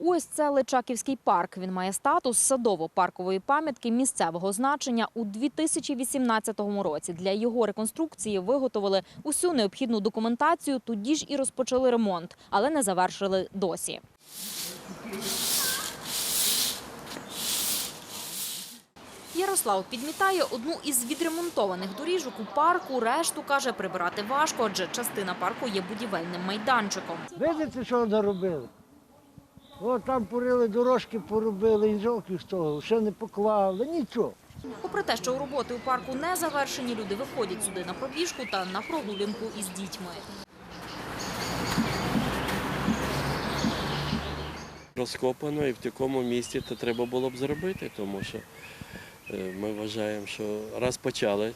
Ось це Личаківський парк. Він має статус садово-паркової пам'ятки місцевого значення у 2018 році. Для його реконструкції виготовили усю необхідну документацію, тоді ж і розпочали ремонт, але не завершили досі. Ярослав підмітає одну із відремонтованих доріжок у парку. Решту каже, прибирати важко, адже частина парку є будівельним майданчиком. Видите, що наробили? От там порили дорожки, поробили, і жовтів з того, ще не поклали, нічого. Попри те, що роботи у парку не завершені, люди виходять сюди на пробіжку та на прогулянку із дітьми. розкопано і в такому місці то треба було б зробити, тому що е, ми вважаємо, що раз почали,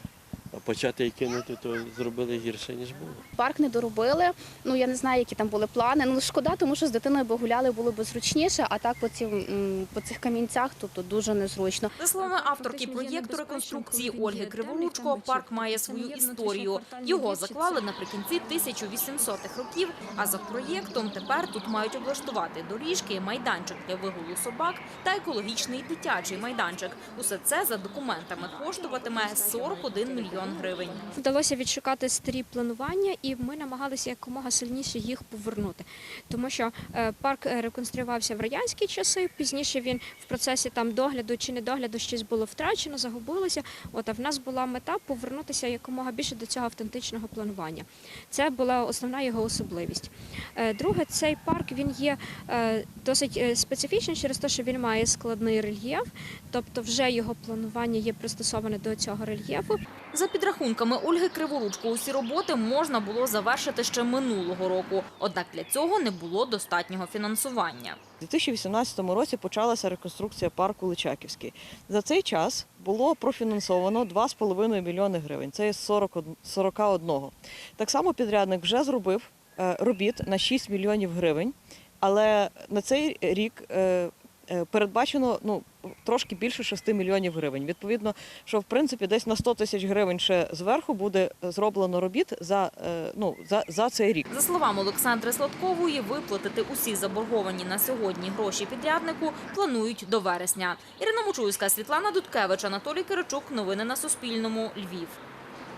а почати і кинути, то зробили гірше, ніж було. Парк не доробили. Ну я не знаю, які там були плани. Ну шкода, тому що з дитиною би гуляли було б зручніше, а так по цим по цих камінцях тут дуже незручно. За словами авторки проєкту реконструкції Ольги Криворучко, парк має свою історію. Його заклали наприкінці 1800-х років. А за проєктом тепер тут мають облаштувати доріжки, майданчик для вигулу собак та екологічний дитячий майданчик. Усе це за документами коштуватиме 41 мільйон гривень. Вдалося відшукати старі планування, і ми намагалися якомога сильніше їх повернути, тому що е, парк реконструювався в радянські часи. Пізніше він в процесі там догляду чи недогляду щось було втрачено, загубилося. От а в нас була мета повернутися якомога більше до цього автентичного планування. Це була основна його особливість. Е, Друге, цей парк він є е, досить специфічний через те, що він має складний рельєф, тобто вже його планування є пристосоване до цього рельєфу. За підрахунками Ольги Криворучко, усі роботи можна було завершити ще минулого року. Однак для цього не було достатнього фінансування. У 2018 році почалася реконструкція парку Личаківський. За цей час було профінансовано 2,5 мільйони гривень. Це є з 41 41. Так само підрядник вже зробив е, робіт на 6 мільйонів гривень, але на цей рік е, передбачено ну, трошки більше 6 мільйонів гривень. Відповідно, що в принципі десь на 100 тисяч гривень ще зверху буде зроблено робіт за, е, ну, за, за цей рік. За словами Олександри Сладкової, виплатити усі заборговані на сьогодні гроші підряднику планують до вересня. Ірина Мочуйська, Світлана Дудкевич, Анатолій Киричук. Новини на Суспільному. Львів.